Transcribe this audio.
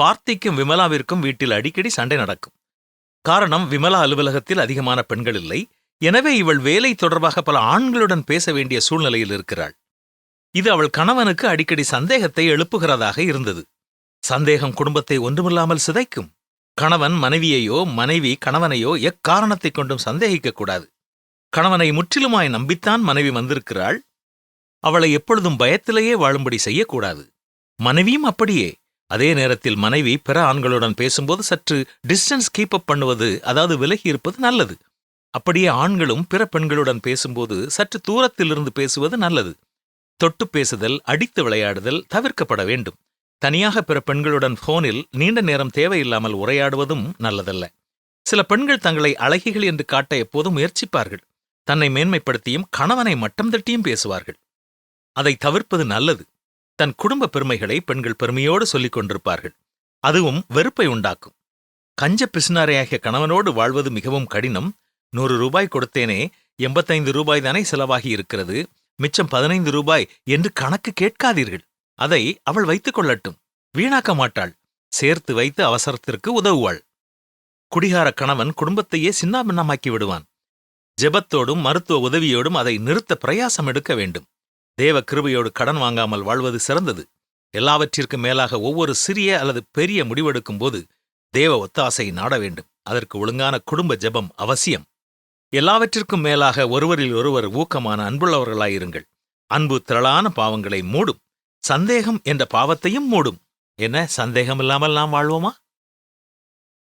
பார்த்திக்கும் விமலாவிற்கும் வீட்டில் அடிக்கடி சண்டை நடக்கும். காரணம் விமலா அலுவலகத்தில் அதிகமான பெண்கள் இல்லை. எனவே இவள் வேலை தொடர்பாக பல ஆண்களுடன் பேச வேண்டிய சூழ்நிலையில் இருக்கிறாள். இது அவள் கணவனுக்கு அடிக்கடி சந்தேகத்தை எழுப்புகிறதாக இருந்தது. சந்தேகம் குடும்பத்தை ஒன்றுமில்லாமல் சிதைக்கும். கணவன் மனைவியையோ மனைவி கணவனையோ எக்காரணத்தைக் கொண்டும் சந்தேகிக்கக் கூடாது. கணவனை முற்றிலுமாய் நம்பித்தான் மனைவி வந்திருக்கிறாள். அவளை எப்பொழுதும் பயத்திலேயே வாழும்படி செய்யக்கூடாது. மனைவியும் அப்படியே. அதே நேரத்தில் மனைவி பிற ஆண்களுடன் பேசும்போது சற்று டிஸ்டன்ஸ் கீப் அப் பண்ணுவது அதாவது விலகி இருப்பது நல்லது. அப்படியே ஆண்களும் பிற பெண்களுடன் பேசும்போது சற்று தூரத்திலிருந்து பேசுவது நல்லது. தொட்டு பேசுதல் அடித்து விளையாடுதல் தவிர்க்கப்பட வேண்டும். தனியாக பிற பெண்களுடன் போனில் நீண்ட நேரம் தேவையில்லாமல் உரையாடுவதும் நல்லதல்ல. சில பெண்கள் தங்களை அழகிகள் என்று காட்ட எப்போதும் முயற்சிப்பார்கள். தன்னை மேன்மைப்படுத்தியும் கணவனை மட்டம் தட்டியும் பேசுவார்கள். அதை தவிர்ப்பது நல்லது. தன் குடும்ப பெருமைகளை பெண்கள் பெருமையோடு சொல்லிக் கொண்டிருப்பார்கள். அதுவும் வெறுப்பை உண்டாக்கும். கஞ்ச பிசுனாரையாகிய கணவனோடு வாழ்வது மிகவும் கடினம். நூறு ரூபாய் கொடுத்தேனே எண்பத்தைந்து ரூபாய் தானே செலவாகி இருக்கிறது. மிச்சம் பதினைந்து ரூபாய் என்று கணக்கு கேட்காதீர்கள். அதை அவள் வைத்துக் கொள்ளட்டும். வீணாக்க மாட்டாள். சேர்த்து வைத்து அவசரத்திற்கு உதவுவாள். குடிகார கணவன் குடும்பத்தையே சின்னாபின்னமாக்கி விடுவான். ஜெபத்தோடும் மருத்துவ உதவியோடும் அதை நிறுத்த பிரயாசம் எடுக்க வேண்டும். தேவ கிருபையோடு கடன் வாங்காமல் வாழ்வது சிறந்தது. எல்லாவற்றிற்கும் மேலாக ஒவ்வொரு சிறிய அல்லது பெரிய முடிவெடுக்கும் போது தேவ ஒத்தாசை நாட வேண்டும். அதற்கு ஒழுங்கான குடும்ப ஜெபம் அவசியம். எல்லாவற்றிற்கும் மேலாக ஒருவரில் ஒருவர் ஊக்கமான அன்புள்ளவர்களாயிருங்கள். அன்பு திரளான பாவங்களை மூடும். சந்தேகம் என்ற பாவத்தையும் மூடும். என்ன சந்தேகம் இல்லாமல் நாம் வாழ்வோமா?